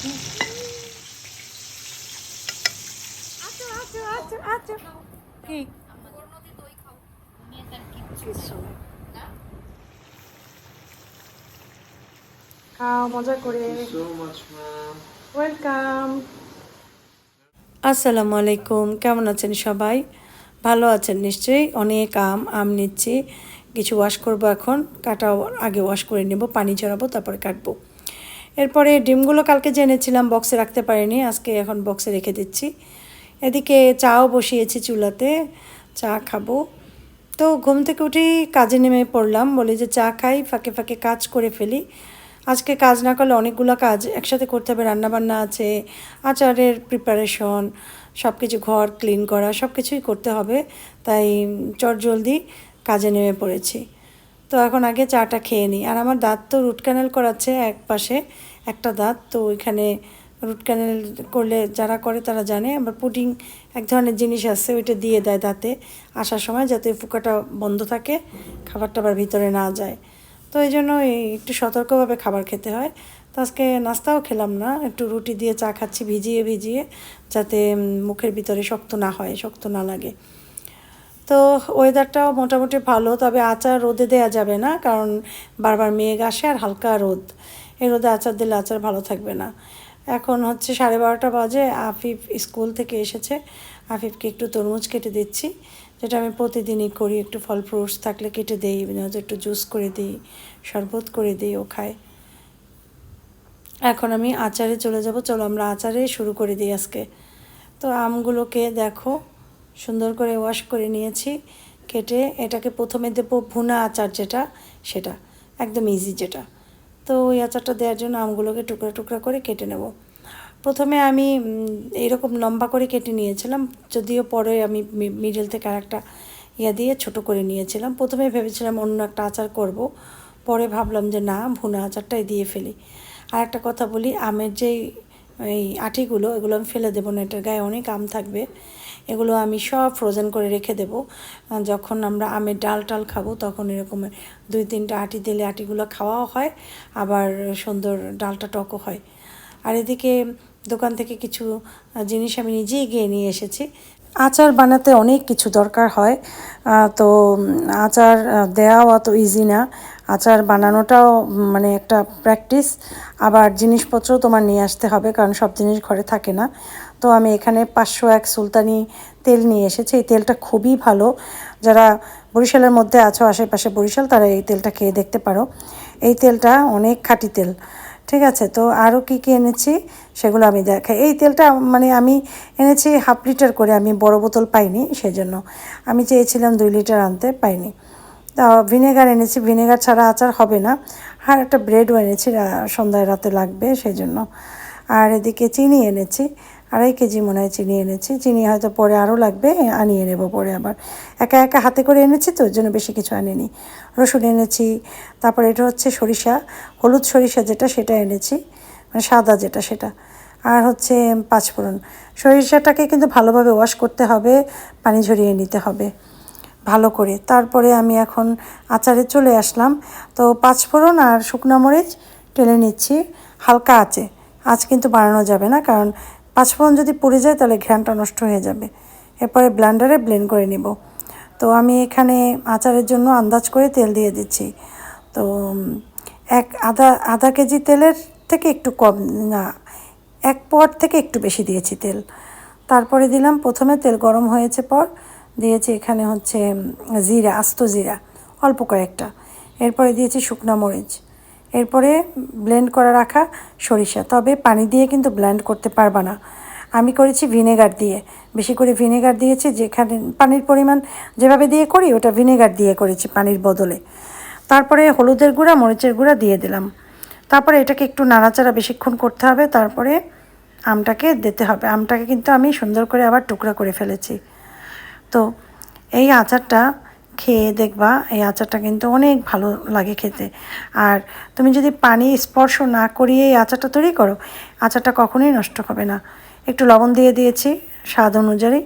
কি খাও মজা করে। So much, ma'am. ওয়েলকাম আসসালামু আলাইকুম কেমন আছেন সবাই? ভালো আছেন নিশ্চয়ই অনেক আম আম নিচ্ছি। কিছু ওয়াশ করব এখন কাটা আগে ওয়াশ করে নেব পানি ঝরাবো তারপরে কাটবো। এরপরে ডিমগুলো কালকে জেনেছিলাম বক্সে রাখতে পারিনি, আজকে এখন বক্সে রেখে দিচ্ছি। এদিকে চাও বসিয়েছি চুলাতে, চা খাব। তো ঘুম থেকে উঠেই কাজে নেমে পড়লাম, বলি যে চা খাই, ফাঁকে ফাঁকে কাজ করে ফেলি। আজকে কাজ না করলে অনেকগুলো কাজ একসাথে করতে হবে, রান্নাবান্না আছে, আচারের প্রিপারেশন সব কিছু ঘর ক্লিন করা সব কিছুই করতে হবে। তাই চট জলদি কাজে নেমে পড়েছি। তো এখন আগে চাটা খেয়ে নিই। আর আমার দাঁত তো রুট ক্যানেল করাচ্ছে এক পাশে একটা দাঁত, তো ওইখানে রুট ক্যানেল করলে যারা করে তারা জানে, আবার পুডিং এক ধরনের জিনিস আছে, ওইটা দিয়ে দেয় দাঁতে আসার সময় যাতে ফুকাটা বন্ধ থাকে, খাবারটা আবার ভিতরে না যায়। তো এই জন্য একটু সতর্কভাবে খাবার খেতে হয়। তো আজকে নাস্তাও খেলাম না, একটু রুটি দিয়ে চা খাচ্ছি ভিজিয়ে ভিজিয়ে, যাতে মুখের ভিতরে শক্ত না হয়, শক্ত না লাগে। তো ওয়েদারটাও মোটামুটি ভালো, তবে আচার রোদে দেওয়া যাবে না, কারণ বারবার মেঘ আসে আর হালকা রোদ। এই রোদে আচার দিলে আচার ভালো থাকবে না। এখন হচ্ছে সাড়ে বারোটা বাজে, আফিফ স্কুল থেকে এসেছে। আফিফকে একটু তরমুজ কেটে দিচ্ছি, যেটা আমি প্রতিদিনই করি। একটু ফল ফ্রুটস থাকলে কেটে দিই নয়তো একটু জুস করে দিই, শরবত করে দিই, ও খায়। এখন আমি আচারে চলে যাব। চলো আমরা আচারে শুরু করে দিই আজকে। তো আমগুলোকে দেখো, সুন্দর করে ওয়াশ করে নিয়েছি, কেটে এটাকে প্রথমে দেবো ভুনা আচার যেটা, সেটা, একদম ইজি যেটা। তো ওই আচারটা দেওয়ার জন্য আমগুলোকে টুকরা টুকরা করে কেটে নেব। প্রথমে আমি উম, এইরকম লম্বা করে কেটে নিয়েছিলাম যদিও পরে আমি মিডল থেকে আরেকটা ইয়া দিয়ে ছোট করে নিয়েছিলাম। প্রথমে ভেবেছিলাম অন্য একটা আচার করব পরে ভাবলাম যে না ভুনা আচারটাই দিয়ে ফেলি। আর একটা কথা বলি আমের যেই এই আটিগুলো এগুলো আমি ফেলে দেবো না এটার গায়ে অনেক আম থাকবে। এগুলো আমি সব ফ্রোজেন করে রেখে দেবো। যখন আমরা আমের ডাল টাল খাব তখন এরকম দুই তিনটা আটি দিলে আটিগুলো খাওয়াও হয় আবার সুন্দর ডালটা টকও হয়। আর এদিকে দোকান থেকে কিছু জিনিস আমি নিজেই গিয়ে নিয়ে এসেছি। আচার বানাতে অনেক কিছু দরকার হয় তো আচার আহ, দেওয়াও অত ইজি না। আচার বানানোটাও মানে একটা প্র্যাকটিস আবার জিনিসপত্রও তোমার নিয়ে আসতে হবে কারণ সব জিনিস ঘরে থাকে না। তো আমি এখানে পাঁচশো এক সুলতানি তেল নিয়ে এসেছি। এই তেলটা খুবই ভালো। যারা বরিশালের মধ্যে আছো, আশেপাশে বরিশাল, তারা এই তেলটা খেয়ে দেখতে পারো। এই তেলটা অনেক খাঁটি তেল। ঠিক আছে, তো আরও কী কী এনেছি সেগুলো আমি দেখাই এই তেলটা মানে আমি এনেছি হাফ লিটার করে, আমি বড় বোতল পাইনি সেজন্য। আমি চেয়েছিলাম দুই লিটার আনতে, পাইনি। তা ভিনেগার এনেছি। ভিনেগার ছাড়া আচার হবে না। আর একটা ব্রেডও এনেছি সন্ধ্যায় রাতে লাগবে সেই জন্য আর এদিকে চিনি এনেছি। আড়াই কেজি মনে হয় চিনি এনেছি। চিনি হয়তো পরে আরও লাগবে, আনিয়ে নেব পরে আবার। একা একা হাতে করে এনেছি তো ওই জন্য বেশি কিছু আনিনি। রসুন এনেছি, তারপরে এটা হচ্ছে সরিষা, হলুদ সরিষা যেটা সেটা এনেছি মানে সাদা যেটা সেটা। আর হচ্ছে পাঁচফোড়ন। সরিষাটাকে কিন্তু ভালোভাবে ওয়াশ করতে হবে, পানি ঝরিয়ে নিতে হবে, ভালো করে। তারপরে আমি এখন আচারে চলে আসলাম। তো পাঁচফোড়ন আর শুকনো মরিচ টেলে নিচ্ছি, হালকা আছে আজ কিন্তু বাড়ানো যাবে না, কারণ পাঁচফোড়ন যদি পুড়ে যায় তাহলে ঘ্রানটা নষ্ট হয়ে যাবে। এরপরে ব্লেন্ডারে ব্লেন্ড করে নিব। তো আমি এখানে আচারের জন্য আন্দাজ করে তেল দিয়ে দিচ্ছি। তো এক আধা আধা কেজি তেলের থেকে একটু কম, না, এক পট থেকে একটু বেশি দিয়েছি তেল। তারপরে দিলাম, প্রথমে তেল গরম হয়েছে পর দিয়েছি এখানে হচ্ছে জিরা, আস্ত জিরা, অল্প কয়েকটা। এরপরে দিয়েছি শুকনো মরিচ। এরপরে ব্লেন্ড করা রাখা সরিষা। তবে পানি দিয়ে কিন্তু ব্লেন্ড করতে পারবা না। আমি করেছি ভিনেগার দিয়ে। বেশি করে ভিনেগার দিয়েছি যেখানে পানির পরিমাণ যেভাবে দিয়ে করি, ওটা ভিনেগার দিয়ে করেছি পানির বদলে। তারপরে হলুদের গুঁড়া, মরিচের গুঁড়া দিয়ে দিলাম। তারপরে এটাকে একটু নাড়াচাড়া বেশিক্ষণ করতে হবে। তারপরে আমটাকে দিতে হবে। আমটাকে কিন্তু আমি সুন্দর করে আবার টুকরা করে ফেলেছি। তো এই আচারটা খেয়ে দেখবা, এই আচারটা কিন্তু অনেক ভালো লাগে খেতে। আর তুমি যদি পানি স্পর্শ না করিয়ে এই আচারটা তৈরি করো, আচারটা কখনোই নষ্ট হবে না। একটু লবণ দিয়ে দিয়েছি স্বাদ অনুযায়ী।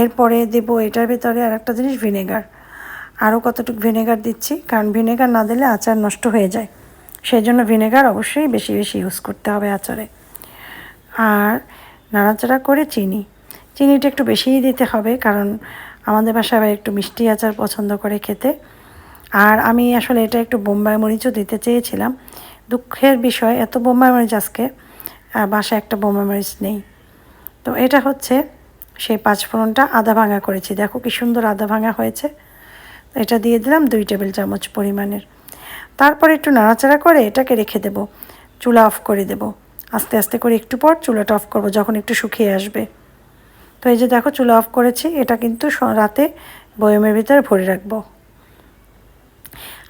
এরপরে দেবো এটার ভিতরে আর একটা জিনিস, ভিনেগার। আরও কতটুকু ভিনেগার দিচ্ছি, কারণ ভিনেগার না দিলে আচার নষ্ট হয়ে যায়। সেই জন্য ভিনেগার অবশ্যই বেশি বেশি ইউজ করতে হবে আচারে। আর নাড়াচাড়া করে চিনি। চিনিটা একটু বেশিই দিতে হবে, কারণ আমাদের বাসায় আবার একটু মিষ্টি আচার পছন্দ করে খেতে। আর আমি আসলে এটা একটু বোম্বাই মরিচও দিতে চেয়েছিলাম। দুঃখের বিষয়, এত বোম্বাই মরিচ আজকে বাসায় একটা বোম্বাই মরিচ নেই। তো এটা হচ্ছে সেই পাঁচফোড়নটা আদা ভাঙা করেছি। দেখো কি সুন্দর আদা ভাঙা হয়েছে। এটা দিয়ে দিলাম দুই টেবিল চামচ পরিমাণের। তারপর একটু নাড়াচাড়া করে এটাকে রেখে দেব। চুলা অফ করে দেব। আস্তে আস্তে করে একটু পর চুলাটা অফ করব, যখন একটু শুকিয়ে আসবে। তো এই যে দেখো, চুলা অফ করেছি। এটা কিন্তু রাতে বয়মের ভিতরে ভরে রাখব।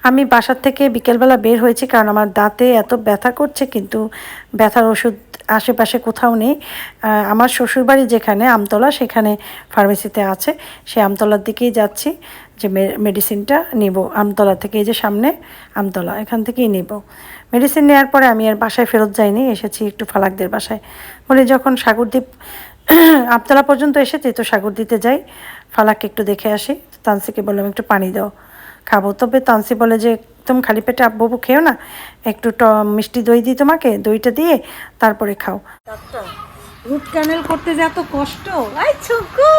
আমি বাসার থেকে বিকেলবেলা বের হয়েছি কারণ আমার দাঁতে এত ব্যথা করছে, কিন্তু ব্যথার ওষুধ আশেপাশে কোথাও নেই। আমার শ্বশুরবাড়ি যেখানে, আমতলা, সেখানে ফার্মেসিতে আছে। সেই আমতলার দিকেই যাচ্ছি যে মেডিসিনটা নিব। আমতলা থেকে এই যে সামনে আমতলা, এখান থেকেই নিব। মেডিসিন নেওয়ার পরে আমি আর বাসায় ফেরত যাইনি, এসেছি একটু ফালাকদের বাসায়। বলে, যখন সাগরদ্বীপ আমতলা পর্যন্ত এসেছি তো দিতে যাই। ফালাককে একটু দেখে আসি। তানসিকে বললাম একটু পানি দাও খাব। তবে তানসি বলে যে একদম খালি পেটে আব্বু খেও না একটু ট মিষ্টি দই দিই তোমাকে দইটা দিয়ে তারপরে খাও। রুট ক্যানেল করতে যে এত কষ্ট? আই ছুকু!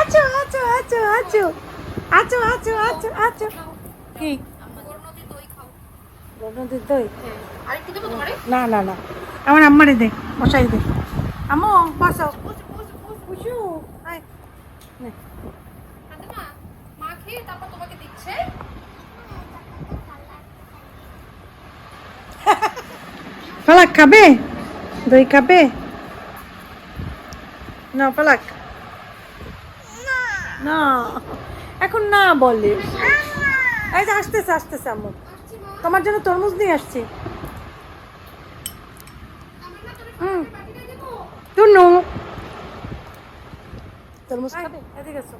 আছো আছো আছো আছো আছো আছো আছো আছো। কি? দই? আরেকটু দেবো তোমারে? না না না। আমার আম্মারে দে বসাই দে। 아모 와서 우주 우주 우주 우주 아이 네 아들아 তারপর তোমাকে দিচ্ছে? ফালাক দই না না। এখন না বলে। এই আসতেছে আসতেছে আম্মু। তোমার জন্য তরমুজ নিয়ে আসছি। তরমুজ এদিকে এসো।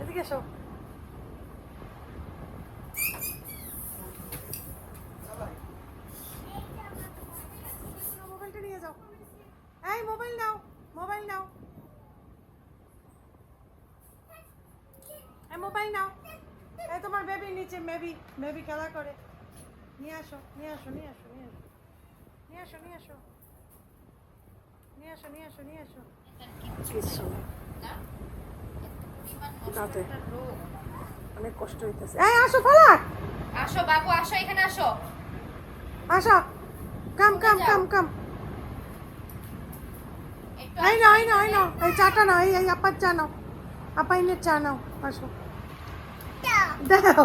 এদিকে এসো। নিয়ে যাও। এই, মোবাইল নাও মোবাইল নাও। এই, মোবাইল নাও। এই, তোমার বেবি নিচে মেবি মেবি খেলা করে। নিয়ে আসো নিয়ে আসো নিয়ে আসো নিয়ে আসো। নিয়ে আসো নিয়ে আসো। নিয়ে আসো নিয়ে আসো নিয়ে আসো। তাতে। অনেক কষ্ট হইতেছে। এই আসো ফালাক আসো বাবু আসো এখানে আসো। আসো। কাম কাম কাম কাম। এই নাও এই নাও এই নাও। এই চাটা নাও এই এই আপার চা নাও। আপাইনের চা নাও। আসো। দাও।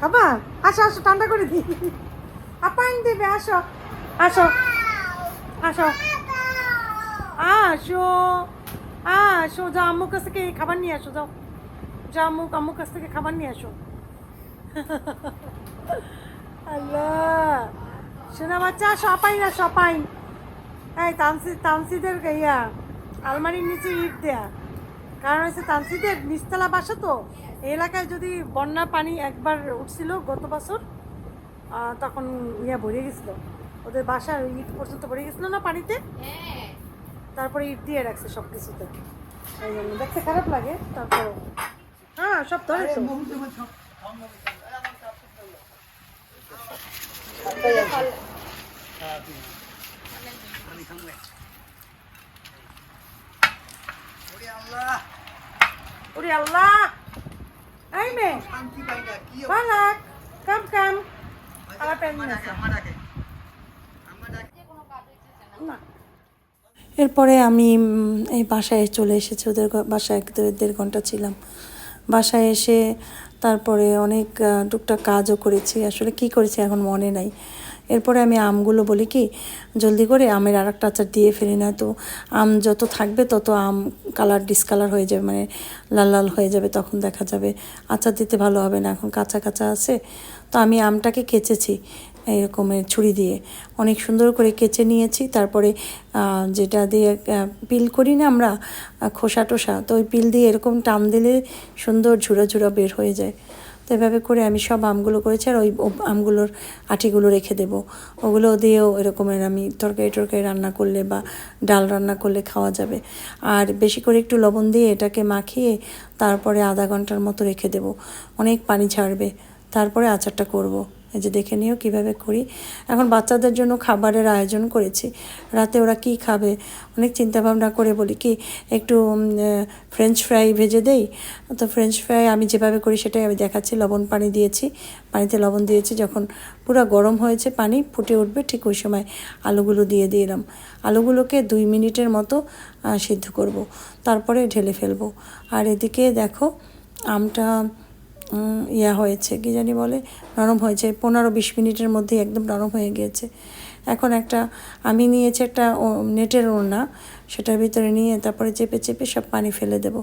খাবা? আসো আসো ঠান্ডা করে দিই। আপাইন দেবে আসো। আসো। আসো। আসো আসো যাও, আম্মুর কাছ থেকে খাবার নিয়ে আসো, যাও। কাছ থেকে খাবার নিয়ে বাচ্চা তানসিদের ইয়া, আলমারির নিচে ইট দেয়া। কারণ হচ্ছে তানসিদের নিচতলা বাসা তো এলাকায় যদি বন্যা পানি একবার উঠছিল গত বছর তখন ইয়া ভরে গেছিল। ওদের বাসার ইট পর্যন্ত ভরে গেছিল না পানিতে? হ্যাঁ। তারপরে ইট দিয়ে রাখছে সব কিছুতে এই জন্য। দেখতে খারাপ লাগে তারপর। হ্যাঁ সব ধরে তো। ওরে আল্লাহ! এই মেয়ে। বালাক কাম কাম। আবার প্যান না। এরপরে আমি এই বাসায় চলে এসেছি, ওদের বাসায় এক দেড় ঘণ্টা ছিলাম। বাসায় এসে তারপরে অনেক টুকটাক কাজও করেছি। আসলে কি করেছি এখন মনে নাই। এরপরে আমি আমগুলো বলি কি, জলদি করে আমের আর একটা আচার দিয়ে ফেলি, না তো আম যত থাকবে তত আম কালার ডিসকালার হয়ে যাবে মানে লাল লাল হয়ে যাবে, তখন দেখা যাবে আচার দিতে ভালো হবে না, এখন কাঁচা কাঁচা আছে। তো আমি আমটাকে কেচেছি। এরকমের ছুরি দিয়ে। অনেক সুন্দর করে কেচে নিয়েছি। তারপরে যেটা দিয়ে পিল করি না আমরা খোসা টোসা, তো ওই পিল দিয়ে এরকম টান দিলে সুন্দর ঝুড়া ঝুড়া বের হয়ে যায়। তো এভাবে করে আমি সব আমগুলো করেছি আর ওই আমগুলোর আটিগুলো রেখে দেবো। ওগুলো দিয়েও এরকমের আমি তরকারি টরকারি রান্না করলে বা ডাল রান্না করলে খাওয়া যাবে। আর বেশি করে একটু লবণ দিয়ে এটাকে মাখিয়ে তারপরে আধা ঘণ্টার মতো রেখে দেবো। অনেক পানি ছাড়বে। তারপরে আচারটা করব। এই যে দেখে নিও কীভাবে করি। এখন বাচ্চাদের জন্য খাবারের আয়োজন করেছি। রাতে ওরা কি খাবে? অনেক চিন্তা ভাবনা করে বলি কি, একটু ফ্রেঞ্চ ফ্রাই ভেজে দেই। তো ফ্রেঞ্চ ফ্রাই আমি যেভাবে করি সেটাই আমি দেখাচ্ছি। লবণ পানি দিয়েছি। পানিতে লবণ দিয়েছি যখন পুরো গরম হয়েছে পানি ফুটে উঠবে ঠিক ওই সময় আলুগুলো দিয়ে দিলাম আলুগুলোকে দুই মিনিটের মতো সিদ্ধ করব। তারপরে ঢেলে ফেলব। আর এদিকে দেখো, আমটা ইয়া হয়েছে, কি জানি বলে, নরম হয়েছে। পনেরো বিশ মিনিটের মধ্যেই একদম নরম হয়ে গিয়েছে। এখন একটা, আমি নিয়েছি একটা নেটের ওড়না। সেটার ভিতরে নিয়ে তারপরে চেপে চেপে সব পানি ফেলে দেব।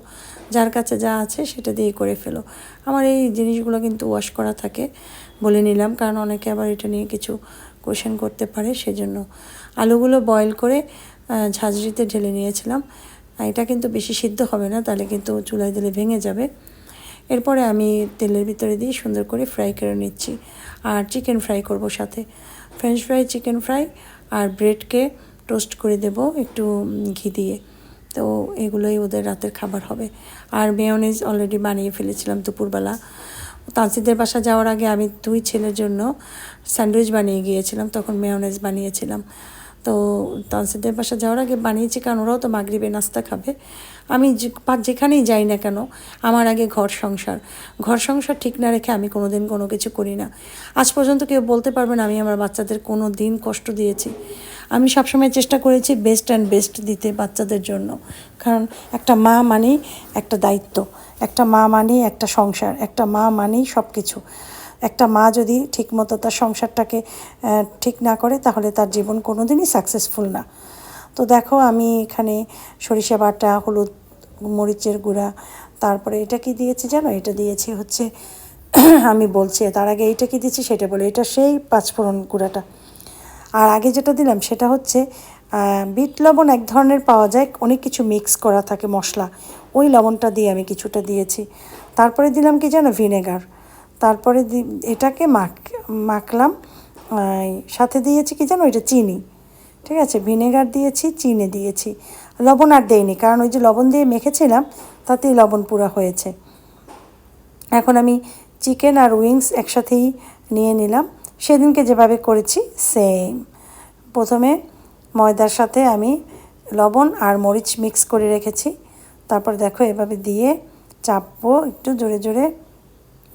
যার কাছে যা আছে সেটা দিয়ে করে ফেলো। আমার এই জিনিসগুলো কিন্তু ওয়াশ করা থাকে বলে নিলাম, কারণ অনেকে আবার এটা নিয়ে কিছু কোশ্চেন করতে পারে, সেজন্য। আলুগুলো বয়েল করে ঝাঁঝরিতে ঢেলে নিয়েছিলাম। এটা কিন্তু বেশি সিদ্ধ হবে না, তাহলে কিন্তু চুলায় দিলে ভেঙে যাবে। এরপরে আমি তেলের ভিতরে দিয়ে সুন্দর করে ফ্রাই করে নিচ্ছি। আর চিকেন ফ্রাই করব সাথে। ফ্রেঞ্চ ফ্রাই চিকেন ফ্রাই আর ব্রেডকে টোস্ট করে দেব একটু ঘি দিয়ে। তো এগুলোই ওদের রাতের খাবার হবে। আর মেয়নিজ অলরেডি বানিয়ে ফেলেছিলাম দুপুরবেলা। তানসিদের বাসা যাওয়ার আগে আমি দুই ছেলের জন্য স্যান্ডউইচ বানিয়ে গিয়েছিলাম, তখন মেয়নেজ বানিয়েছিলাম। তো তানসিদের বাসা যাওয়ার আগে বানিয়েছি, কারণ ওরাও তো মাগরিবে নাস্তা খাবে। আমি যেখানেই যাই না কেন, আমার আগে ঘর সংসার। ঘর সংসার ঠিক না রেখে আমি কোনো দিন কোনো কিছু করি না। আজ পর্যন্ত কেউ বলতে পারবে না আমি আমার বাচ্চাদের কোনো দিন কষ্ট দিয়েছি। আমি সবসময় চেষ্টা করেছি বেস্ট অ্যান্ড বেস্ট দিতে বাচ্চাদের জন্য। কারণ একটা মা মানেই একটা দায়িত্ব। একটা মা মানেই একটা সংসার। একটা মা মানেই সব কিছু একটা মা যদি ঠিকমতো তার সংসারটাকে ঠিক না করে তাহলে তার জীবন কোনো দিনই সাকসেসফুল না। তো দেখো আমি এখানে সরিষা বাটা, হলুদ মরিচের গুঁড়া, তারপরে এটা কি দিয়েছি জানো? এটা দিয়েছি হচ্ছে, আমি বলছি, তার আগে এইটা কি দিয়েছি সেটা বলে, এটা সেই পাঁচফোড়ন গুঁড়াটা। আর আগে যেটা দিলাম সেটা হচ্ছে বিট লবণ এক ধরনের পাওয়া যায়, অনেক কিছু মিক্স করা থাকে মশলা। ওই লবণটা দিয়ে আমি কিছুটা দিয়েছি। তারপরে দিলাম কি জানো? ভিনেগার। তারপরে এটাকে মাখ, মাখলাম সাথে দিয়েছি কি জানো? এটা চিনি। ঠিক আছে? ভিনেগার দিয়েছি, চিনি দিয়েছি। লবণ আর দেইনি, কারণ ওই যে লবণ দিয়ে মেখেছিলাম, তাতেই লবণ পুরা হয়েছে। এখন আমি চিকেন আর উইংস একসাথেই নিয়ে নিলাম। সেদিনকে যেভাবে করেছি, সেম। প্রথমে ময়দার সাথে আমি লবণ আর মরিচ মিক্স করে রেখেছি। তারপর দেখো এভাবে দিয়ে চাপবো একটু জোরে জোরে।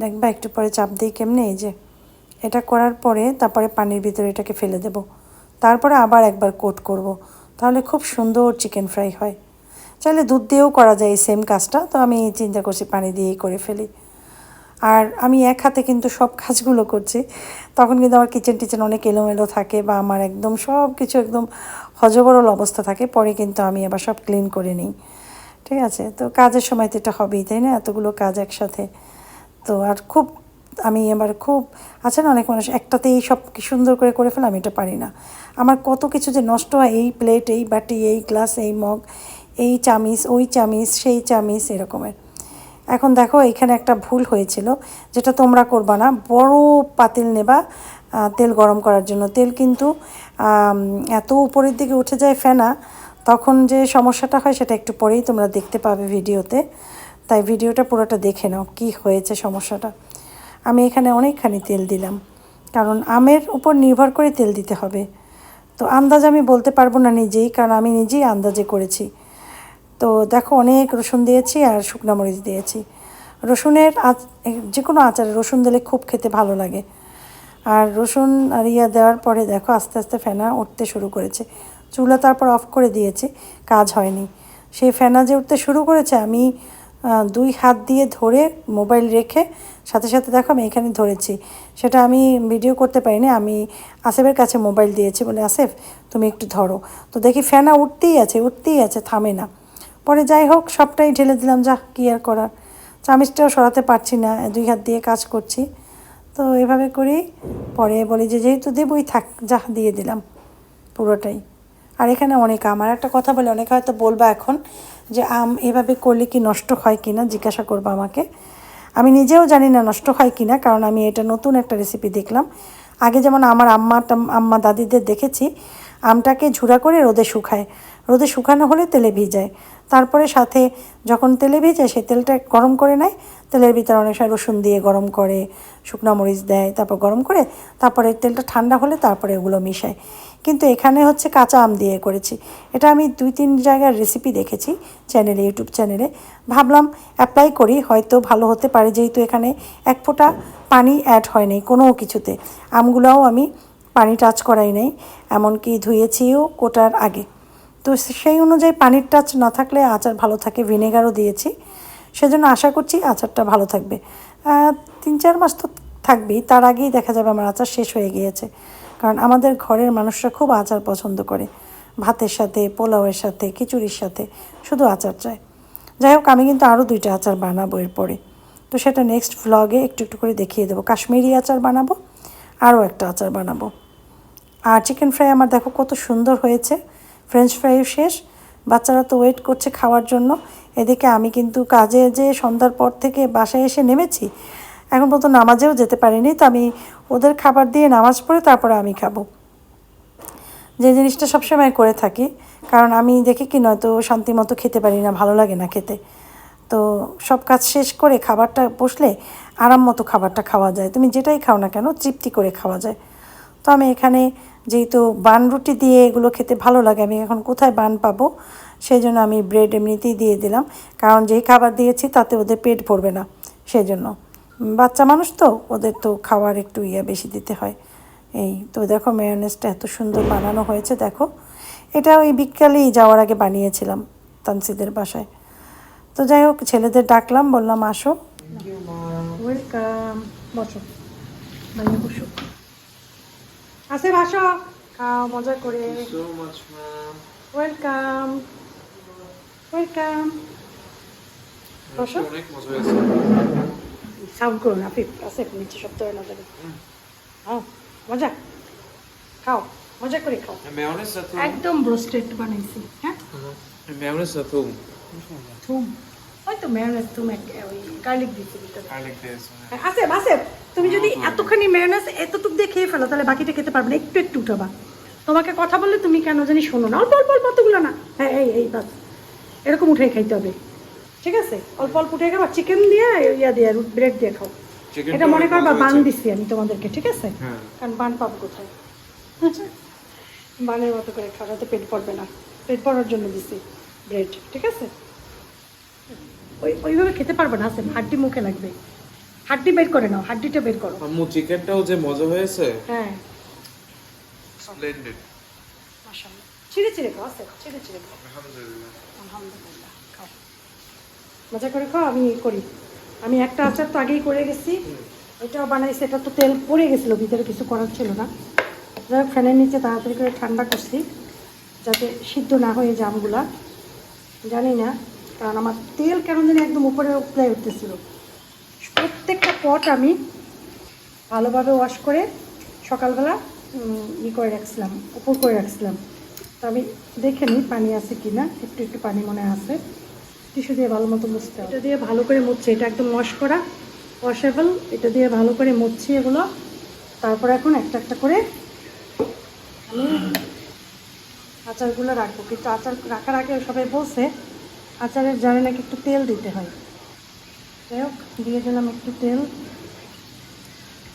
দেখবা একটু পরে চাপ দিই কেমনে, এই যে। এটা করার পরে তারপরে পানির ভিতরে এটাকে ফেলে দেব। তারপরে আবার একবার কোট করব। তাহলে খুব সুন্দর চিকেন ফ্রাই হয়। চাইলে দুধ দিয়েও করা যায় সেম কাজটা, তো আমি চিন্তা করছি পানি দিয়েই করে ফেলি। আর আমি এক হাতে কিন্তু সব কাজগুলো করছি, তখন কিন্তু আমার কিচেন টিচেন অনেক এলোমেলো থাকে বা আমার একদম সব কিছু একদম হজবরল অবস্থা থাকে, পরে কিন্তু আমি আবার সব ক্লিন করে নিই। ঠিক আছে? তো কাজের সময় তো এটা হবেই, তাই না? এতগুলো কাজ একসাথে। তো আর খুব আমি এবার খুব, আছে না অনেক মানুষ, একটাতেই সব কি সুন্দর করে করে ফেলে, আমি এটা পারি না। আমার কত কিছু যে নষ্ট হয়, এই প্লেট এই বাটি, এই গ্লাস এই মগ এই চামিচ, ওই চামিচ, সেই চামিচ, এরকমের। এখন দেখো, এখানে একটা ভুল হয়েছিল, যেটা তোমরা করবা না, বড় পাতিল নেবা তেল গরম করার জন্য। তেল কিন্তু এত উপরের দিকে উঠে যায় ফেনা, তখন যে সমস্যাটা হয়, সেটা একটু পরেই তোমরা দেখতে পাবে ভিডিওতে। তাই ভিডিওটা পুরোটা দেখে নাও, কি হয়েছে সমস্যাটা। আমি এখানে অনেকখানি তেল দিলাম। কারণ আমের উপর নির্ভর করে তেল দিতে হবে। তো আন্দাজ আমি বলতে পারব না নিজেই, কারণ আমি নিজেই আন্দাজে করেছি। তো দেখো, অনেক রসুন দিয়েছি আর শুকনো মরিচ দিয়েছি। রসুনের যে কোনো আচারে রসুন দিলে খুব খেতে ভালো লাগে। আর রসুন আর ইয়া দেওয়ার পরে দেখো, আস্তে আস্তে ফেনা উঠতে শুরু করেছে। চুলা তারপর অফ করে দিয়েছি, কাজ হয়নি। সেই ফেনা যে উঠতে শুরু করেছে, আমি দুই হাত দিয়ে ধরে মোবাইল রেখে সাথে সাথে দেখো আমি এখানে ধরেছি। সেটা আমি ভিডিও করতে পারিনি, আমি আসেফের কাছে মোবাইল দিয়েছি বলে, আসেফ, তুমি একটু ধরো। তো দেখি ফেনা উঠতেই আছে উঠতেই আছে, থামে না। পরে যাই হোক, সবটাই ঢেলে দিলাম, যা কী আর করার। চামিচটাও সরাতে পারছি না, দুই হাত দিয়ে কাজ করছি। তো এভাবে করি পরে বলি যে, যেহেতু দেবই থাক, যা দিয়ে দিলাম, পুরোটাই। আর এখানে অনেক আম। আর একটা কথা বলে, অনেকে হয়তো বলবা এখন যে আম এভাবে করলে কি নষ্ট হয় কি না জিজ্ঞাসা করব আমাকে। আমি নিজেও জানি না নষ্ট হয় কি না কারণ আমি এটা নতুন একটা রেসিপি দেখলাম। আগে যেমন আমার আম্মা আম্মা দাদিদের দেখেছি, আমটাকে ঝুড়া করে রোদে শুকায়। রোদে শুকানো হলে তেলে ভিজায়। তারপরে সাথে যখন তেলে ভেজে সেই তেলটা গরম করে নেয়। তেলের ভিতরে অনেক সময় রসুন দিয়ে গরম করে, শুকনো মরিচ দেয়, তারপর গরম করে, তারপরে তেলটা ঠান্ডা হলে তারপরে ওগুলো মিশায়। কিন্তু এখানে হচ্ছে কাঁচা আম দিয়ে করেছি। এটা আমি দুই তিন জায়গার রেসিপি দেখেছি চ্যানেলে ইউটিউব চ্যানেলে ভাবলাম অ্যাপ্লাই করি, হয়তো ভালো হতে পারে যেহেতু এখানে এক ফোঁটা পানি অ্যাড হয়নি কোনো কিছুতে। আমগুলোও আমি পানি টাচ করাই নাই, এমনকি ধুয়েছিও কোটার আগে। তো সেই অনুযায়ী পানির টাচ না থাকলে আচার ভালো থাকে ভিনেগারও দিয়েছি। সেজন্য আশা করছি আচারটা ভালো থাকবে। তিন চার মাস তো থাকবেই, তার আগেই দেখা যাবে আমার আচার শেষ হয়ে গিয়েছে। কারণ আমাদের ঘরের মানুষরা খুব আচার পছন্দ করে। ভাতের সাথে, পোলাওয়ের সাথে, খিচুড়ির সাথে, শুধু আচার চায় যাই হোক, আমি কিন্তু আরও দুইটা আচার বানাবো এরপরে। তো সেটা নেক্সট ভ্লগে একটু একটু করে দেখিয়ে দেবো। কাশ্মীরি আচার বানাবো, আরও একটা আচার বানাবো। আর চিকেন ফ্রাই আমার দেখো কত সুন্দর হয়েছে। ফ্রেঞ্চ ফ্রাইও শেষ। বাচ্চারা তো ওয়েট করছে খাওয়ার জন্য। এদিকে আমি কিন্তু কাজে যে সন্ধ্যার পর থেকে বাসায় এসে নেমেছি এখন পর্যন্ত নামাজেও যেতে পারিনি, তো আমি ওদের খাবার দিয়ে নামাজ পড়ে তারপরে আমি খাব। যে জিনিসটা সবসময় করে থাকি, কারণ আমি দেখি কি নয়তো শান্তি মতো খেতে পারি না, ভালো লাগে না খেতে। তো সব কাজ শেষ করে খাবারটা বসলে আরাম মতো খাবারটা খাওয়া যায়। তুমি যেটাই খাও না কেন, তৃপ্তি করে খাওয়া যায়। তো আমি এখানে যেহেতু বান রুটি দিয়ে এগুলো খেতে ভালো লাগে, আমি এখন কোথায় বান পাবো? সেই জন্য আমি ব্রেড এমনিতেই দিয়ে দিলাম। কারণ যেই খাবার দিয়েছি তাতে ওদের পেট ভরবে না সেই জন্য বাচ্চা মানুষ তো ওদের তো খাওয়ার একটু ইয়ে বেশি দিতে হয়। এই তো দেখো মেয়নেসটা এত সুন্দর বানানো হয়েছে দেখো। এটা ওই বিকালেই যাওয়ার আগে বানিয়েছিলাম তানসিদের বাসায়। তো যাই হোক ছেলেদের ডাকলাম বললাম আসো। ওয়েলকাম বসো। বসো। আসে বাসো। খাও মজা করে. ওয়েলকাম ওয়েলকাম বসো। অনেক মজা হয়েছে। সাউন্ড করুন আপনি আছে নিচে না যাবে। খাও মজা। খাও মজা করে খাও। একদম ব্রোস্টেড বানাইছি হ্যাঁ? মেয়নেজ না থুম থুম ওই তো মেয়নেজ থুম ওই গার্লিক আই লাইক দিস আসে আসে তুমি যদি এতখানি মেয়নেজ এতটুক দিয়ে খেয়ে ফেলো তাহলে বাকিটা খেতে পারবে না একটু একটু উঠাবা। তোমাকে কথা বললে তুমি কেন জানি শোনো না অল্প অল্প অল্প অতগুলো না। হ্যাঁ এই এই বাস। এরকম উঠে খাইতে হবে। ঠিক আছে? অল্প অল্প উঠে খাবা চিকেন দিয়ে ইয়া দিয়ে ব্রেড দিয়ে খাও। এটা মনে করবা বান দিচ্ছি আমি তোমাদেরকে ঠিক আছে? হ্যাঁ। কারণ বান পাবো কোথায়? বানের মতো করে খাওয়াতে পেট পড়বে না। পেট পড়ার জন্য দিছি ব্রেড ঠিক আছে? ওই ওইভাবে খেতে পারবে না আসেন হাড্ডি মুখে লাগবে। হাড্ডি বের করে নাও হাড্ডিটা বের করো। আম্মু চিকেনটাও যে মজা হয়েছে। হ্যাঁ। স্প্লেন্ডেড মাশাআল্লাহ। ছিঁড়ে ছিঁড়ে খাও আছে। ছিঁড়ে ছিঁড়ে খাও। আলহামদুলিল্লাহ। আলহামদুলিল্লাহ। মজা করে খাও, আমি করি। আমি একটা আচার তো আগেই করে গেছি। এটাও বানাইছি, এটা তো তেল পড়ে গেছিল, ভিতরে কিছু করার ছিল না। যাই ফ্যানের নিচে তাড়াতাড়ি করে ঠান্ডা করছি, যাতে সিদ্ধ না হয়ে জামগুলা জানি না, কারণ আমার তেল কেমন জানি একদম উপরে উঠলে উঠতেছিল। প্রত্যেকটা পট আমি ভালোভাবে ওয়াশ করে সকালবেলা ই করে রাখছিলাম, উপর করে রাখছিলাম। তো আমি দেখে নিই পানি আছে কি না একটু একটু পানি মনে আছে। টিস্যু দিয়ে ভালো মতো মুছতে এটা দিয়ে ভালো করে মুছছে এটা একদম ওয়াশ করা ওয়াশেবল এটা দিয়ে ভালো করে মুছছি এগুলো। তারপর এখন একটা একটা করে আমি আচারগুলো রাখব। কিন্তু আচার রাখার আগে সবাই বলছে, আচারের জারে নাকি একটু তেল দিতে হয়। যাই হোক, দিয়ে দিলাম একটু তেল।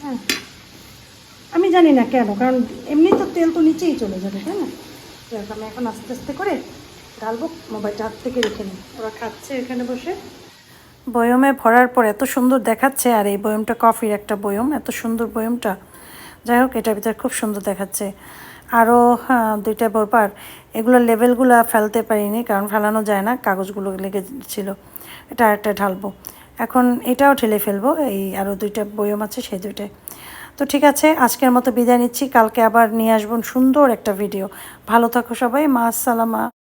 হ্যাঁ। আমি জানি না কেন, কারণ এমনি তো তেল তো নিচেই চলে যাবে, তাই না? আমি এখন আস্তে আস্তে করে ঢালবো, মোবাইলটা হাত থেকে রেখে নিই। ওরা খাচ্ছে এখানে বসে। বয়মে ভরার পর এত সুন্দর দেখাচ্ছে, আর এই বয়মটা কফির একটা বয়ম, এত সুন্দর বয়মটা। যাই হোক, এটার ভিতরে খুব সুন্দর দেখাচ্ছে। আরও দুইটা বরবার এগুলোর লেভেলগুলো ফেলতে পারিনি, কারণ ফেলানো যায় না, কাগজগুলো লেগেছিল এটা একটা ঢালবো। এখন এটাও ঢেলে ফেলব, এই আরও দুইটা বয়ম আছে সেই দুইটায় তো ঠিক আছে, আজকের মতো বিদায় নিচ্ছি। কালকে আবার নিয়ে আসব সুন্দর একটা ভিডিও। ভালো থাকো সবাই, মা আসসালামা